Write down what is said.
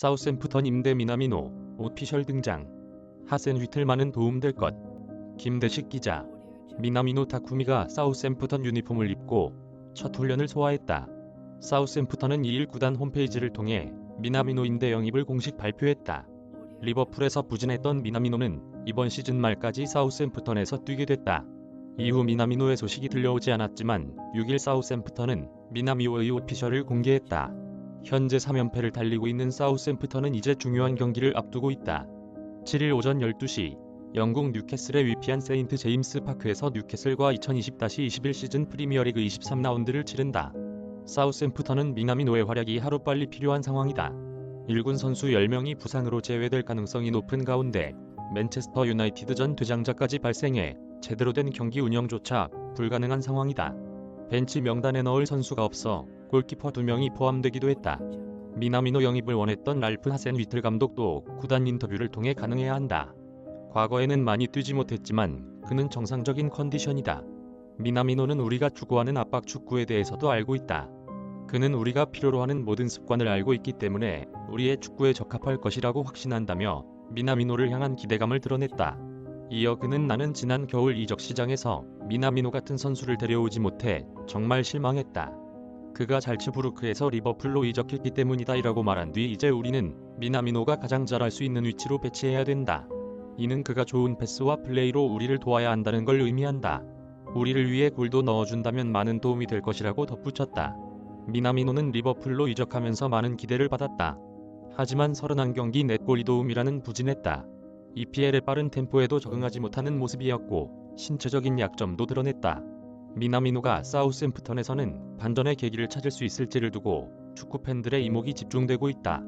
사우샘프턴 임대 미나미노 오피셜 등장. 하센 휘틀만은 도움될 것. 김대식 기자. 미나미노 타쿠미가 사우샘프턴 유니폼을 입고 첫 훈련을 소화했다. 사우샘프턴은 2일 구단 홈페이지를 통해 미나미노 임대 영입을 공식 발표했다. 리버풀에서 부진했던 미나미노는 이번 시즌 말까지 사우샘프턴에서 뛰게 됐다. 이후 미나미노의 소식이 들려오지 않았지만 6일 사우샘프턴은 미나미오의 오피셜을 공개했다. 현재 3연패를 달리고 있는 사우샘프턴은 이제 중요한 경기를 앞두고 있다. 7일 오전 12시 영국 뉴캐슬에 위치한 세인트 제임스 파크에서 뉴캐슬과 2020-21 시즌 프리미어리그 23라운드를 치른다. 사우샘프턴은 미나미노의 활약이 하루빨리 필요한 상황이다. 1군 선수 10명이 부상으로 제외될 가능성이 높은 가운데 맨체스터 유나이티드 전 퇴장자까지 발생해 제대로 된 경기 운영조차 불가능한 상황이다. 벤치 명단에 넣을 선수가 없어 골키퍼 2명이 포함되기도 했다. 미나미노 영입을 원했던 랄프 하센 위틀 감독도 구단 인터뷰를 통해 가능해야 한다. 과거에는 많이 뛰지 못했지만 그는 정상적인 컨디션이다. 미나미노는 우리가 추구하는 압박 축구에 대해서도 알고 있다. 그는 우리가 필요로 하는 모든 습관을 알고 있기 때문에 우리의 축구에 적합할 것이라고 확신한다며 미나미노를 향한 기대감을 드러냈다. 이어 그는 나는 지난 겨울 이적 시장에서 미나미노 같은 선수를 데려오지 못해 정말 실망했다. 그가 잘츠부르크에서 리버풀로 이적했기 때문이다 이라고 말한 뒤 이제 우리는 미나미노가 가장 잘할 수 있는 위치로 배치해야 된다. 이는 그가 좋은 패스와 플레이로 우리를 도와야 한다는 걸 의미한다. 우리를 위해 골도 넣어준다면 많은 도움이 될 것이라고 덧붙였다. 미나미노는 리버풀로 이적하면서 많은 기대를 받았다. 하지만 31경기 4골 2도움이라는 부진했다. EPL의 빠른 템포에도 적응하지 못하는 모습이었고 신체적인 약점도 드러냈다. 미나미노가 사우샘프턴에서는 반전의 계기를 찾을 수 있을지를 두고 축구 팬들의 이목이 집중되고 있다.